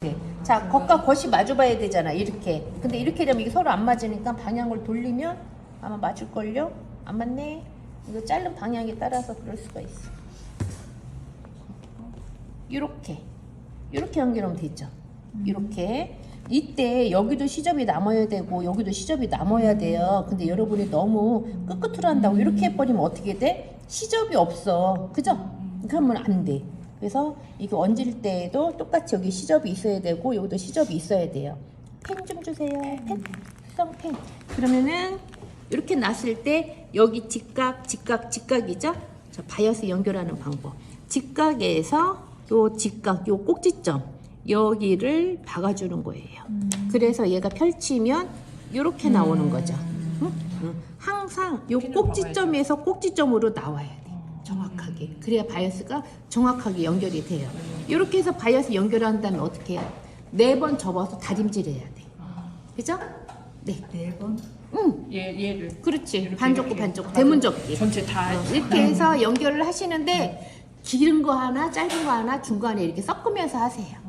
네. 자, 겉과 겉이 마주봐야 되잖아. 이렇게. 근데 이렇게 되면 이게 서로 안 맞으니까 방향을 돌리면 아마 맞을걸요? 안 맞네? 이거 자른 방향에 따라서 그럴 수가 있어. 이렇게. 이렇게 연결하면 되죠. 이렇게. 이때 여기도 시접이 남아야 되고 여기도 시접이 남아야 돼요. 근데 여러분이 너무 끝끝으로 한다고 이렇게 해버리면 어떻게 돼? 시접이 없어. 그죠? 그러면 안 돼. 그래서 이거 얹을 때에도 똑같이 여기 시접이 있어야 되고 여기도 시접이 있어야 돼요. 펜 좀 주세요. 펜. 수성 펜. 그러면은 이렇게 놨을 때 여기 직각, 직각, 직각이죠? 자, 바이어스 연결하는 방법. 직각에서 요 직각, 요 꼭지점 여기를 박아주는 거예요. 그래서 얘가 펼치면 이렇게 나오는 거죠. 응? 응. 항상 요 꼭지점에서 꼭지점으로 나와야 돼. 정확하게. 그래야 바이어스가 정확하게 연결이 돼요. 이렇게 해서 바이어스 연결한 다음에 어떻게 해요? 네 번 접어서 다림질해야 돼. 그죠? 네. 네 번. 응. 얘 얘를 그렇지. 이렇게, 반 접고 이렇게. 반 접고 대문 접기. 전체 다 어, 이렇게 해서 연결을 하시는데 길은 거 하나, 짧은 거 하나, 중간에 이렇게 섞으면서 하세요.